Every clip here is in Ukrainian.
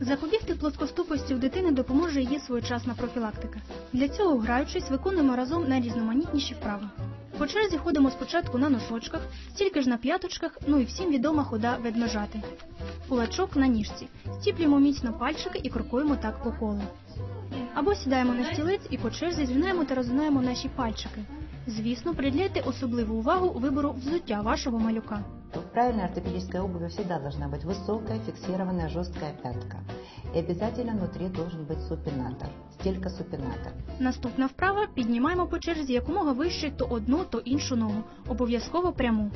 Запобігти плоскоступості у дитини допоможе її своєчасна профілактика. Для цього, граючись, виконуємо разом найрізноманітніші вправи. По черзі ходимо спочатку на носочках, стільки ж на п'яточках, ну і всім відома хода ведмежати. Кулачок на ніжці. Стіплюємо міцно пальчики і крокуємо так по колу. Або сідаємо на стілець і по черзі згинаємо та розгинаємо наші пальчики. Звісно, приділяйте особливу увагу вибору взуття вашого малюка В правильной ортопедической обуви всегда должна быть высокая, фиксированная, жесткая пятка. И обязательно внутри должен быть супинатор, стелька супинатор. Наступна вправа піднімаємо по черзі якомога вище то одну, то іншу ногу, обов'язково пряму.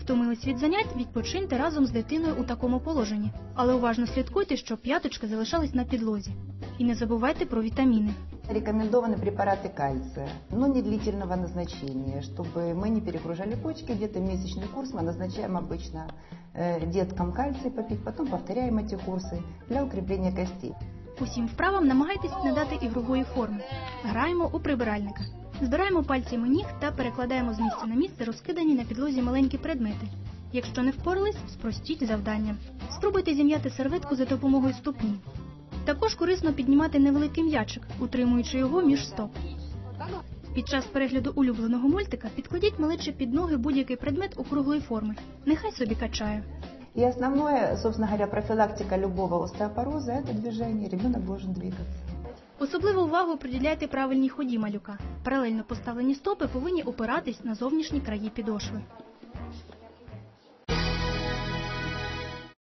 Втомились від занять, відпочиньте разом з дитиною у такому положенні, але уважно слідкуйте, щоб п'яточки залишались на підлозі. І не забувайте про вітаміни. Рекомендованы препараты кальция, но не длительного назначения, чтобы мы не перегружали почки. Где-то месячный курс мы назначаем обычно э, деткам кальций попить, потом повторяем эти курсы для укрепления костей. Усім вправам намагайтесь не дати ігрової форми. Граємо у прибиральника. Збираємо пальцями ніг та перекладаємо з місця на місце розкидані на підлозі маленькі предмети. Якщо не впорались, спростіть завдання. Спробуйте зім'яти серветку за допомогою ступні. Також корисно піднімати невеликий м'ячик, утримуючи його між стоп. Під час перегляду улюбленого мультика підкладіть малече під ноги будь-який предмет округлої форми. Нехай собі качає. И основное, собственно говоря, профилактика любого остеопороза – это движение. Ребенок должен двигаться. Особливу увагу приділяйте правильній ході малюка. Паралельно поставлені стопи повинні опиратись на зовнішні краї підошви.